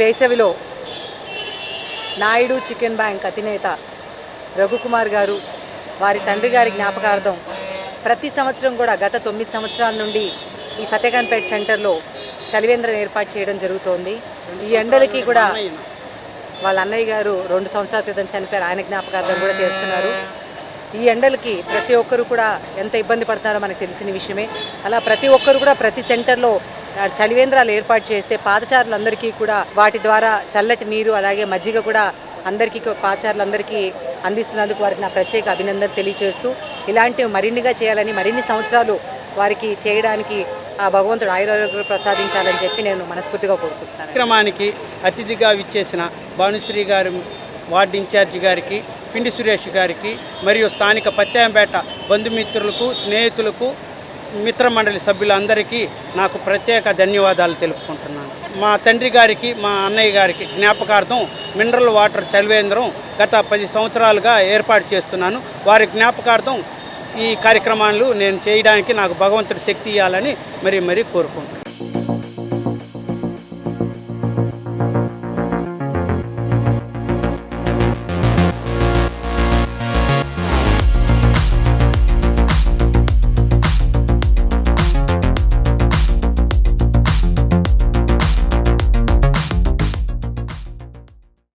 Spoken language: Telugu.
వేసవిలో నాయుడు చికెన్ బ్యాంక్ అధినేత రఘుకుమార్ గారు వారి తండ్రి గారి జ్ఞాపకార్థం ప్రతి సంవత్సరం కూడా గత తొమ్మిది సంవత్సరాల నుండి ఈ ఫతేఖాన్పేట సెంటర్లో చలివేంద్రం ఏర్పాటు చేయడం జరుగుతోంది. ఈ ఎండలకి కూడా వాళ్ళ అన్నయ్య గారు రెండు సంవత్సరాల క్రితం చనిపోయారు. ఆయన జ్ఞాపకార్థం కూడా చేస్తున్నారు. ఈ ఎండలకి ప్రతి ఒక్కరు కూడా ఎంత ఇబ్బంది పడుతున్నారో మనకు తెలిసిన విషయమే. అలా ప్రతి ఒక్కరు కూడా ప్రతి సెంటర్లో చలివేంద్రాలు ఏర్పాటు చేస్తే పాదచారులందరికీ కూడా వాటి ద్వారా చల్లటి నీరు అలాగే మజ్జిగ కూడా అందరికీ పాదచారులందరికీ అందిస్తున్నందుకు వారికి నా ప్రత్యేక అభినందనలు తెలియజేస్తూ ఇలాంటివి మరిన్నిగా చేయాలని మరిన్ని సంవత్సరాలు వారికి చేయడానికి ఆ భగవంతుడు ఆయురారోగ్యాలు ప్రసాదించాలని చెప్పి నేను మనస్ఫూర్తిగా కోరుకుంటున్నాను. కార్యక్రమానికి అతిథిగా విచ్చేసిన భానుశ్రీ గారు వార్డు ఇన్ఛార్జి గారికి పిండి సురేష్ గారికి మరియు స్థానిక పత్యాంపేట బంధుమిత్రులకు స్నేహితులకు మిత్రమండలి సభ్యులందరికీ నాకు ప్రత్యేక ధన్యవాదాలు తెలుపుకుంటున్నాను. మా తండ్రి గారికి మా అన్నయ్య గారికి జ్ఞాపకార్థం మినరల్ వాటర్ చలివేంద్రం గత పది సంవత్సరాలుగా ఏర్పాటు చేస్తున్నాను. వారి జ్ఞాపకార్థం ఈ కార్యక్రమాలు నేను చేయడానికి నాకు భగవంతుడి శక్తి ఇవ్వాలని మరీ మరీ కోరుకుంటున్నాను.